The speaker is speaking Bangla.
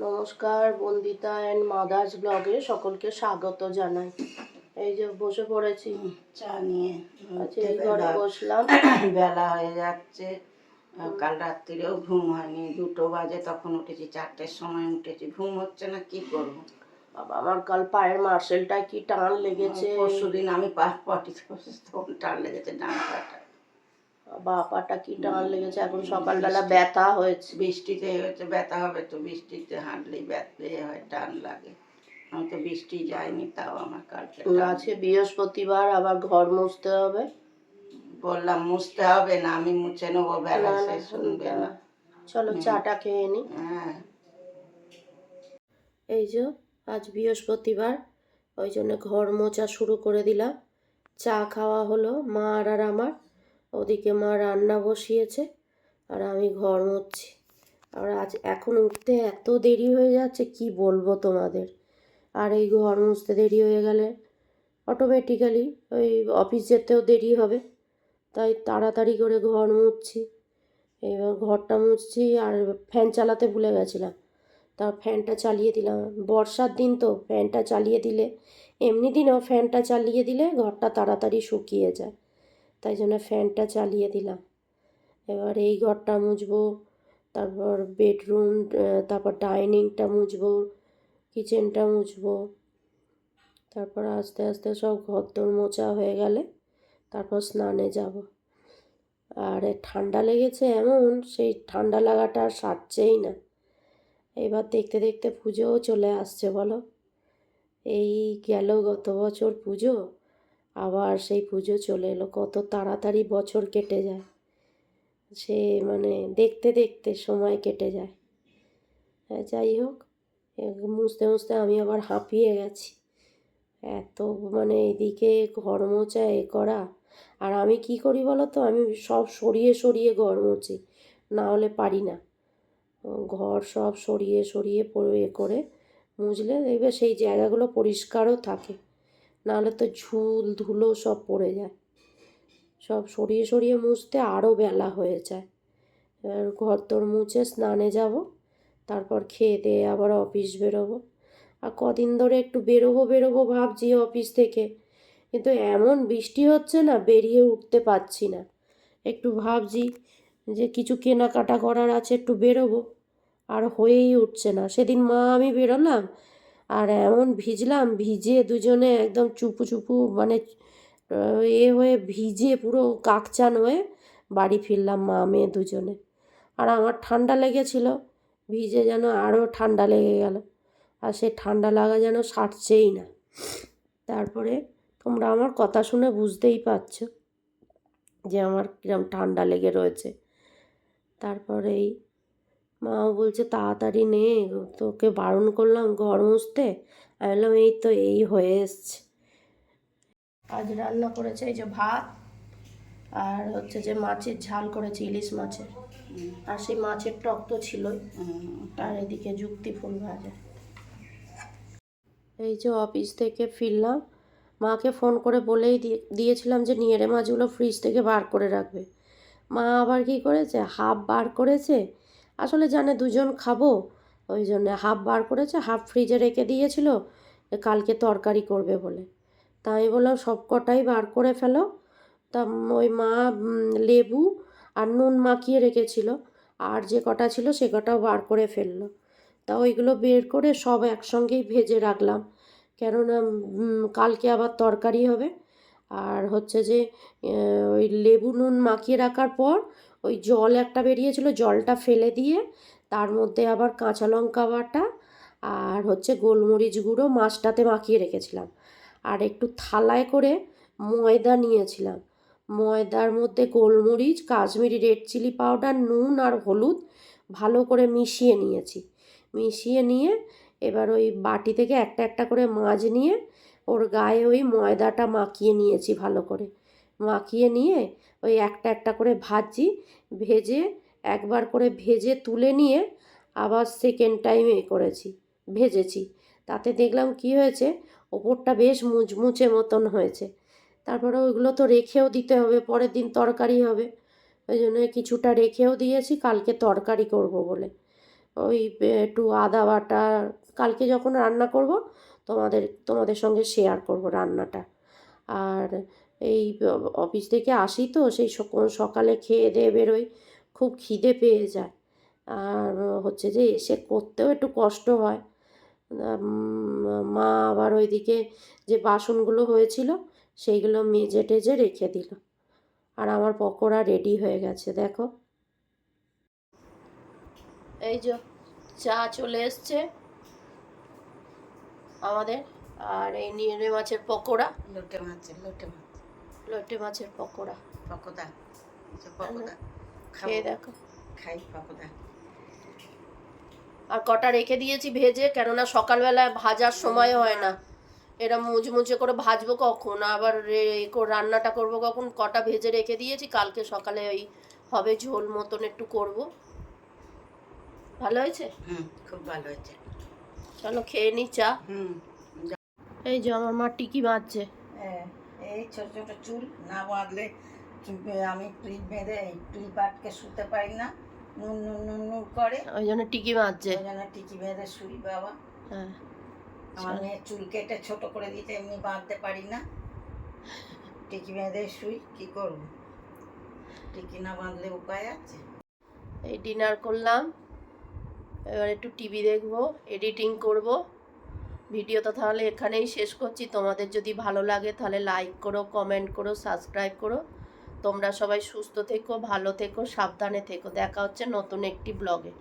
নমস্কার বন্দিতা অ্যান্ড মাদার্স ব্লগে সকলকে স্বাগত জানাই। এই যে বসে পড়েছি। চা নিয়ে আচ্ছা এই ঘরে বসলাম। বেলা হয়ে যাচ্ছে। কাল রাত্রিরেও ঘুম হয়নি। দুটো বাজে তখন উঠেছি চারটের সময়। উঠেছি ঘুম হচ্ছে না কি করব? বাবা আমার কাল পায়ের মার্শেলটায় কি টান লেগেছে। পরশু দিন আমি পা তখন টান লেগেছে ডান পাটা। বাপাটা কি টান লেগেছে এখন সকালবেলা ব্যথা হয়েছে। বৃষ্টিতে হয়েছে ব্যথা হবে তো বৃষ্টিতে হাঁটলেই ব্যথা হয় টান লাগে। আমি তো বৃষ্টি যায়নি তাও আমার কালকে। আজকে বৃহস্পতিবার আবার ঘর মুছতে হবে? বললাম মুছতে হবে না আমি মুছে নেব বেলা সে শুনবে না। চলো চাটা খেয়ে নি। হ্যাঁ। এই যে আজ বৃহস্পতিবার ওই জন্য ঘর মোছা শুরু করে দিলাম। চা খাওয়া হলো মা আর আমার। ওদিকে মা রান্না বসিয়েছে আর আমি ঘর মুছছি। আর আজ এখন উঠতে এত দেরি হয়ে যাচ্ছে, কি বলব তোমাদের? আর এই ঘর মুছতে দেরি হয়ে গেলে অটোমেটিক্যালি ওই অফিস যেতেও দেরি হবে। তাই তাড়াতাড়ি করে ঘর মুছছি। এবার ঘরটা মুছছি আর ফ্যান চালাতে ভুলে গেছিলাম। তা ফ্যানটা চালিয়ে দিলাম। বর্ষার দিন তো ফ্যানটা চালিয়ে দিলে, এমনি দিনও ফ্যানটা চালিয়ে দিলে ঘরটা তাড়াতাড়ি শুকিয়ে যায়। তাই জন্য ফ্যানটা চালিয়ে দিলাম। এবার এই ঘরটা মুছবো, তারপর বেডরুম তারপর ডাইনিংটা মুছবো, কিচেনটা মুছবো। তারপর আস্তে আস্তে সব ঘর দোর মোছা হয়ে গেলে তারপর স্নানে যাব। আর ঠান্ডা লেগেছে এমন, সেই ঠান্ডা লাগাটা আর সারছেই না। এবার দেখতে দেখতে পুজোও চলে আসছে বলো। এই গেল গত বছর পুজো। আবার সেই পুজো চলে এলো। কত তাড়াতাড়ি বছর কেটে যায়। সে মানে দেখতে দেখতে সময় কেটে যায়। হ্যাঁ, যাই হোক মুছতে মুছতে আমি আবার হাঁপিয়ে গেছি। এত মানে এদিকে ঘর মোছা এ করা। আর আমি কি করি বলো তো? আমি সব সরিয়ে সরিয়ে ঘর মুছি। না হলে পারি না। ঘর সব সরিয়ে সরিয়ে এ করে মুছলে দেখবে সেই জায়গাগুলো পরিষ্কারও থাকে। নাহলে তো ঝুল, ধুলো সব পড়ে যায়। সব সরিয়ে সরিয়ে মুছতে আরও বেলা হয়ে যায়। এবার ঘর তোর মুছে স্নানে যাব, তারপর খেয়ে দিয়ে আবার অফিস বেরোবো। আর কদিন ধরে একটু বেরোবো বেরোবো ভাবছি অফিস থেকে। কিন্তু এমন বৃষ্টি হচ্ছে না, বেরিয়ে উঠতে পারছি না। একটু ভাবছি যে কিছু কেনাকাটা করার আছে, একটু বেরোবো। আর হয়েই উঠছে না। সেদিন মা আমি বেরোলাম আর এমন ভিজলাম ভিজে দুজনে একদম চুপু চুপু মানে এ হয়ে ভিজে পুরো কাকচান হয়ে বাড়ি ফিরলাম মা, মেয়ে দুজনে। আর আমার ঠান্ডা লেগেছিল, ভিজে যেন আরও ঠান্ডা লেগে গেল। আর সে ঠান্ডা লাগা যেন সারছেই না। তারপরে তোমরা আমার কথা শুনে বুঝতেই পারছ যে আমার কিরম ঠান্ডা লেগে রয়েছে। তারপরেই মাও বলছে তাড়াতাড়ি নে তোকে বারণ করলাম ঘর মুছতে। আমি বললাম এই তো এই হয়ে এসছে। আজ রান্না করেছে এই যে ভাত আর হচ্ছে যে মাছের ঝাল করেছে ইলিশ মাছের। আর সেই মাছের টক তো হুম, আর এদিকে যুক্তি ফুল ভাজা। এই যে অফিস থেকে ফিরলাম মাকে ফোন করে বলেই দিয়ে- দিয়েছিলাম যে নিয়েরে মাছগুলো ফ্রিজ থেকে বার করে রাখবে। মা আবার কি করেছে হাফ বার করেছে আসলে জানে দুজন খাব। ওই জন্য হাফ বার করেছে হাফ ফ্রিজে রেখে দিয়েছিল কালকে তরকারি করবে বলে। তা আমি বললাম, সব কটাই বার করে ফেলো। তা ওই মা লেবু আর নুন মাখিয়ে রেখেছিল। আর যে কটা ছিল সে কটাও বার করে ফেলল। তা ওইগুলো বের করে সব একসঙ্গেই ভেজে রাখলাম। কেননা কালকে আবার তরকারি হবে। আর হচ্ছে যে ওই লেবু নুন মাখিয়ে রাখার পর ওই জল একটা বেরিয়েছিল, জলটা ফেলে দিয়ে তার মধ্যে আবার কাঁচা লঙ্কা বাটা আর হচ্ছে গোলমরিচ গুঁড়ো মাছটাতে মাখিয়ে রেখেছিলাম। আর একটু থালায় করে ময়দা নিয়েছিলাম। ময়দার মধ্যে গোলমরিচ, কাশ্মীরি রেড চিলি পাউডার, নুন আর হলুদ ভালো করে মিশিয়ে নিয়েছি। মিশিয়ে নিয়ে এবার ওই বাটি থেকে একটা একটা করে মাছ নিয়ে ওর গায়ে ওই ময়দাটা মাখিয়ে নিয়েছি ভালো করে। মাখিয়ে নিয়ে ওই একটা একটা করে ভাজি, ভেজে একবার করে ভেজে তুলে নিয়ে আবার সেকেন্ড টাইমে করেছি, ভেজেছি। তাতে দেখলাম কি হয়েছে, ওপরটা বেশ মুচমুচে মতন হয়েছে। তারপরে ওইগুলো তো রেখেও দিতে হবে, পরের দিন তরকারি হবে। ওই জন্য কিছুটা রেখেও দিয়েছি, কালকে তরকারি করব বলে। ওই একটু আদা বাটা, কালকে যখন রান্না করব, তোমাদের তোমাদের সঙ্গে শেয়ার করব রান্নাটা। আর এই অফিস থেকে আসি তো, সেই সকালে খেয়ে দিয়ে বেরোই। খুব খিদে পেয়ে যায়। আর হচ্ছে যে এসে করতেও একটু কষ্ট হয়। মা আবার ওইদিকে যে বাসনগুলো হয়েছিল, সেইগুলো মেজে টেজে রেখে দিল। আর আমার পকোড়া রেডি হয়ে গেছে, দেখো। এই যে, চা চলে এসছে আমাদের। আর এই নিয়ে মাছের পকোড়া। লোটে মাছের, লোটে মাছ। লোটে মাছের পকোড়া। পকোদা আচ্ছা, খেয়ে দেখো। খাই পকোদা আর কটা রেখে দিয়েছি ভেজে কেননা সকালবেলায় ভাজার সময় হয় না। এটা মুচমুচে করে ভাজবো কখন আবার রান্নাটা করব কখন কটা ভেজে রেখে দিয়েছি কালকে সকালে ওই হবে ঝোল মতন একটু করব। ভালো হয়েছে? হুম খুব ভালো হয়েছে। চলো খেয়ে নি চা। হুম এই যে আমার মা টিকি বাঁধছে হ্যাঁ, এই ছোট ছোট চুল না বাঁধলে আমি ক্লিপ বেঁধে এই ক্লিপ আটকে শুতে পারি না। নুন নুন নুন নুন করে। ওই জন্য টিকি বাঁধছে। ওই জন্য টিকি বেঁধে শুই বাবা। হ্যাঁ। আমার মেয়ে চুল কেটে ছোট করে দিতে এমনি বাঁধতে পারি না। টিকি বেঁধে শুই কি করব? টিকি না বাঁধলে উপায় আছে? এই ডিনার করলাম। এবার একটু টিভি দেখব এডিটিং করব। ভিডিওটা তাহলে এখানেই শেষ করছি। তোমাদের যদি ভালো লাগে তাহলে লাইক করো কমেন্ট করো সাবস্ক্রাইব করো। তোমরা সবাই সুস্থ থেকো, ভালো থেকো, সাবধানে থেকো। দেখা হচ্ছে নতুন একটি ব্লগে